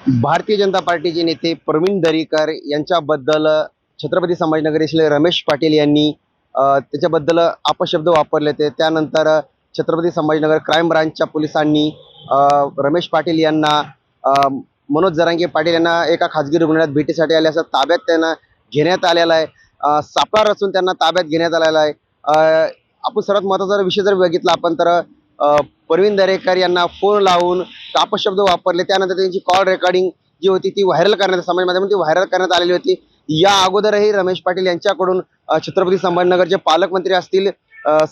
भारतीय जनता पार्टीचे नेते प्रवीण दरेकर यांच्याबद्दल छत्रपती संभाजीनगर येथील रमेश पाटील यांनी त्याच्याबद्दल अपशब्द वापरले होते. त्यानंतर छत्रपती संभाजीनगर क्राईम ब्रांचच्या पोलिसांनी रमेश पाटील यांना मनोज जरांगे पाटील यांना एका खाजगी रुग्णालयात भेटीसाठी आले असं ताब्यात त्यांना घेण्यात आलेला आहे. सापळा रचून त्यांना ताब्यात घेण्यात आलेला आहे. आपण सर्वात महत्त्वाचा विषय जर बघितला आपण तर परवीन प्रवीण दरेकर यांना फोन लावून तापशब्द वापरले. त्यानंतर त्यांची कॉल रेकॉर्डिंग जी होती ती व्हायरल करण्यात समाज माध्यमात ती व्हायरल करण्यात आलेली होती. या अगोदरही रमेश पाटील यांच्याकडून छत्रपती संभाजीनगरचे पालकमंत्री असतील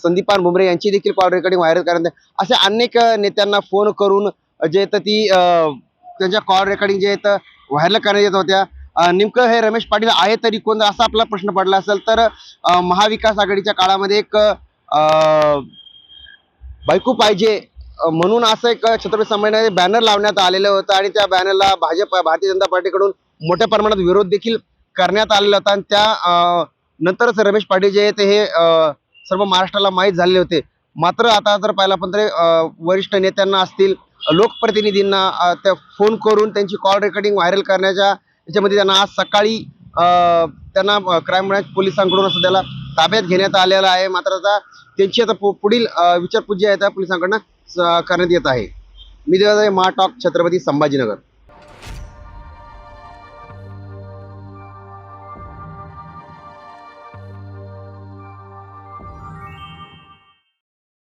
संदीपान भुमरे यांची देखील कॉल रेकॉर्डिंग व्हायरल करण्यात असे अनेक नेत्यांना फोन करून जे तर ती त्यांच्या कॉल रेकॉर्डिंग जे आहेत व्हायरल करण्यात येत होत्या. नेमकं हे रमेश पाटील आहे तरी कोण? असा आपला प्रश्न पडला असेल तर महाविकास आघाडीच्या काळामध्ये एक बायको पाहिजे. म्हणून असं एक छत्रपती संभाजीनगर बॅनर लावण्यात आलेलं होतं आणि त्या बॅनरला भाजप भारतीय जनता पार्टीकडून मोठ्या प्रमाणात विरोध देखील करण्यात आलेला होता. आणि त्या नंतरच रमेश पाटील जे आहे ते हे सर्व महाराष्ट्राला माहीत झालेले होते. मात्र आता जर पाहिलं आपण तरी वरिष्ठ नेत्यांना असतील लोकप्रतिनिधींना त्या फोन करून त्यांची कॉल रेकॉर्डिंग व्हायरल करण्याच्या याच्यामध्ये त्यांना आज सकाळी त्यांना क्राईम ब्रांच पोलिसांकडून असं त्याला ताब्यात घेण्यात आलेला आहे. मात्र आता त्यांची आता पु- पुढील अ, विचारपूस जी आहे त्या पोलिसांकडनं स- करण्यात येत आहे. मी देवाचा महाटॉक छत्रपती संभाजीनगर.